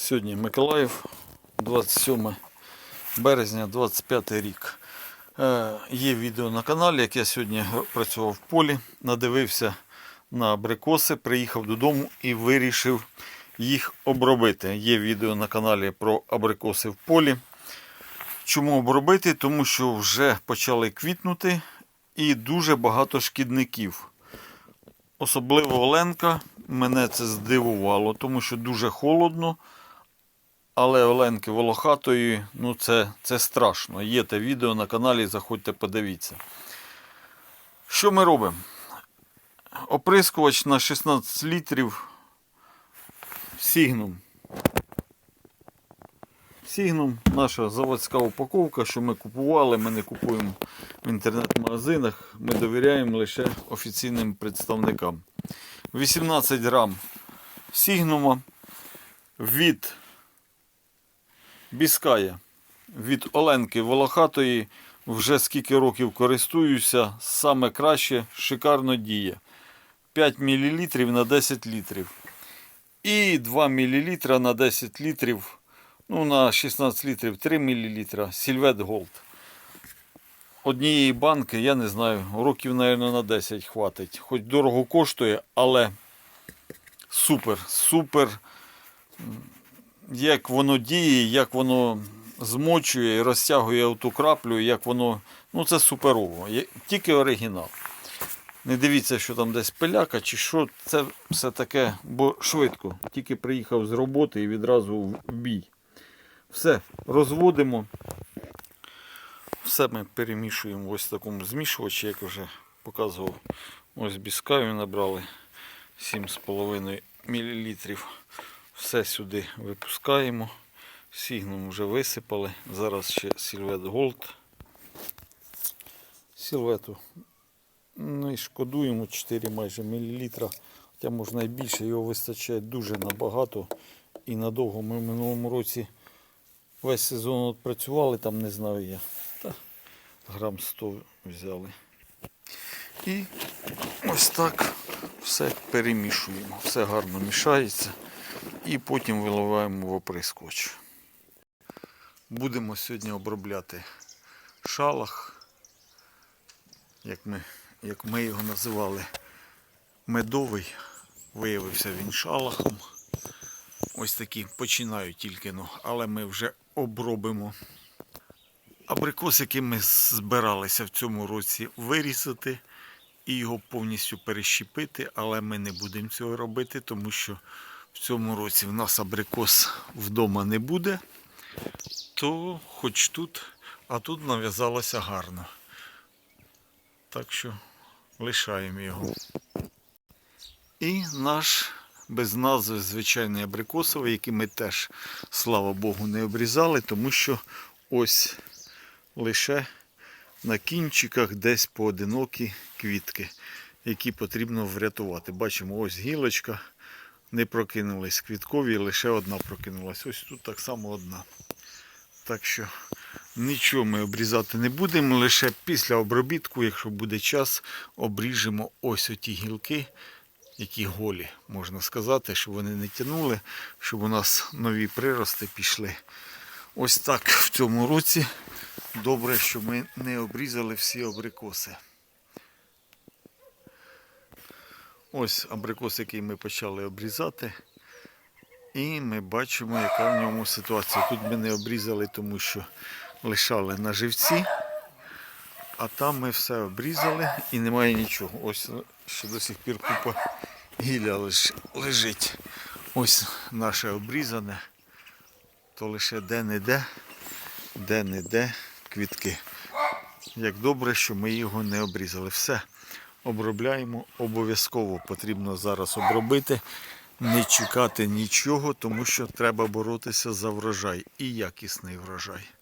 Сьогодні Миколаїв, 27 березня, 25 рік. Е, є відео на каналі, як я сьогодні працював в полі, надивився на абрикоси, приїхав додому і вирішив їх обробити. Є відео на каналі про абрикоси в полі. Чому обробити? Тому що вже почали квітнути і дуже багато шкідників. Особливо Оленка, мене це здивувало, тому що дуже холодно. Але Оленки Волохатої, ну це, це страшно. Є те відео на каналі, заходьте, подивіться. Що ми робимо? Оприскувач на 16 літрів Сігнум. Сігнум, наша заводська упаковка, що ми купували, ми не купуємо в інтернет-магазинах, ми довіряємо лише офіційним представникам. 18 грам Сігнума від Біская від Оленки Волохатої вже скільки років користуюся, саме краще, шикарно діє. 5 мл на 10 літрів. І 2 мл на 10 літрів, ну на 16 літрів 3 мл Сільвет Голд. Однієї банки, я не знаю, років, мабуть, на 10 хватить. Хоч дорого коштує, але супер, супер як воно діє, як воно змочує і розтягує ту краплю, як воно. Ну це суперово. Тільки оригінал. Не дивіться, що там десь пиляка чи що, це все таке, бо швидко. Тільки приїхав з роботи і відразу в бій. Все, розводимо. Все ми перемішуємо в такому змішувачі, як вже показував. Ось біскаю набрали 7,5 мл. Все сюди випускаємо. Сігнум вже висипали. Зараз ще Сільвет Голд. Сільвету. Ну і шкодуємо 4 майже мілілітра. Хоча можна і більше, його вистачає дуже набагато. І надовго ми в минулому році весь сезон от працювали, там не знаю я. Та грам 100 взяли. І ось так все перемішуємо. Все гарно мішається і потім виливаємо в оприскувач. Будемо сьогодні обробляти шалах, як ми, як ми його називали, медовий. Виявився він шалахом. Ось такі починаю тільки, ну, але ми вже обробимо. Абрикос, який ми збиралися в цьому році вирізати і його повністю перещепити, але ми не будемо цього робити, тому що в цьому році в нас абрикос вдома не буде, то хоч тут, а тут нав'язалося гарно. Так що лишаємо його. І наш без назви звичайний абрикосовий, який ми теж, слава Богу, не обрізали, тому що ось лише на кінчиках десь поодинокі квітки, які потрібно врятувати. Бачимо, ось гілочка не прокинулись квіткові, лише одна прокинулась. Ось тут так само одна. Так що нічого ми обрізати не будемо, лише після обробітку, якщо буде час, обріжемо ось оті гілки, які голі, можна сказати, щоб вони не тянули, щоб у нас нові прирости пішли. Ось так в цьому році. Добре, що ми не обрізали всі абрикоси. Ось абрикос, який ми почали обрізати. І ми бачимо, яка в ньому ситуація. Тут ми не обрізали, тому що лишали на живці, а там ми все обрізали і немає нічого. Ось ще до сих пір купа гілля лежить. Ось наше обрізане, то лише де-не-де, де-не-де квітки. Як добре, що ми його не обрізали. Все обробляємо обов'язково. Потрібно зараз обробити, не чекати нічого, тому що треба боротися за врожай і якісний врожай.